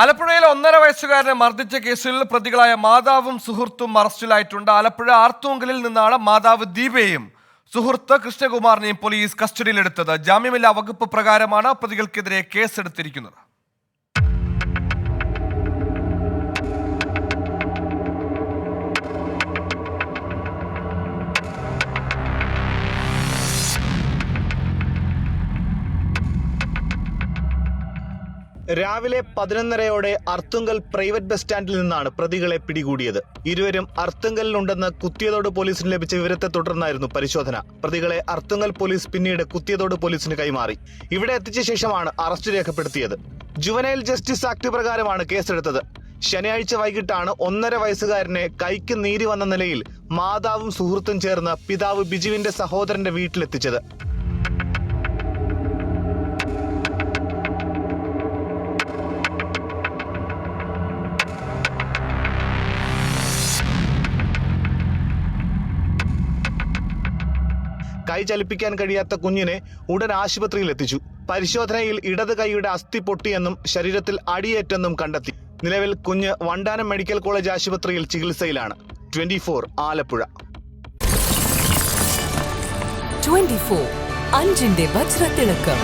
ആലപ്പുഴയിൽ ഒന്നര വയസ്സുകാരനെ മർദ്ദിച്ച കേസിൽ പ്രതികളായ മാതാവും സുഹൃത്തും അറസ്റ്റിലായിട്ടുണ്ട്. ആലപ്പുഴ ആർത്തുങ്കലിൽ നിന്നാണ് മാതാവ് ദീപയെയും സുഹൃത്ത് കൃഷ്ണകുമാറിനെയും പോലീസ് കസ്റ്റഡിയിലെടുത്തത്. ജാമ്യമില്ലാ വകുപ്പ് പ്രകാരമാണ് പ്രതികൾക്കെതിരെ കേസെടുത്തിരിക്കുന്നത്. രാവിലെ പതിനൊന്നരയോടെ അർത്തുങ്കൽ പ്രൈവറ്റ് ബസ് സ്റ്റാൻഡിൽ നിന്നാണ് പ്രതികളെ പിടികൂടിയത്. ഇരുവരും അർത്തുങ്കലിലുണ്ടെന്ന് കുത്തിയതോട് പോലീസിന് ലഭിച്ച വിവരത്തെ തുടർന്നായിരുന്നു പരിശോധന. പ്രതികളെ അർത്തുങ്കൽ പോലീസ് പിന്നീട് കുത്തിയതോട് പോലീസിന് കൈമാറി. ഇവിടെ എത്തിച്ച ശേഷമാണ് അറസ്റ്റ് രേഖപ്പെടുത്തിയത്. ജുവനൈൽ ജസ്റ്റിസ് ആക്ട് പ്രകാരമാണ് കേസെടുത്തത്. ശനിയാഴ്ച വൈകിട്ടാണ് ഒന്നര വയസ്സുകാരനെ കൈക്ക് നീരി വന്ന നിലയിൽ മാതാവും സുഹൃത്തും ചേർന്ന് പിതാവ് ബിജുവിന്റെ സഹോദരന്റെ വീട്ടിലെത്തിച്ചത്. കൈ ചലിപ്പിക്കാൻ കഴിയാത്ത കുഞ്ഞിനെ ഉടൻ ആശുപത്രിയിൽ എത്തിച്ചു. പരിശോധനയിൽ ഇടത് കൈയുടെ അസ്ഥി പൊട്ടിയെന്നും ശരീരത്തിൽ അടിയേറ്റെന്നും കണ്ടെത്തി. നിലവിൽ കുഞ്ഞ് വണ്ടാനം മെഡിക്കൽ കോളേജ് ആശുപത്രിയിൽ ചികിത്സയിലാണ്. ട്വന്റി ആലപ്പുഴ. 24 അഞ്ചിന്റെ വജ്രത്തിളക്കം.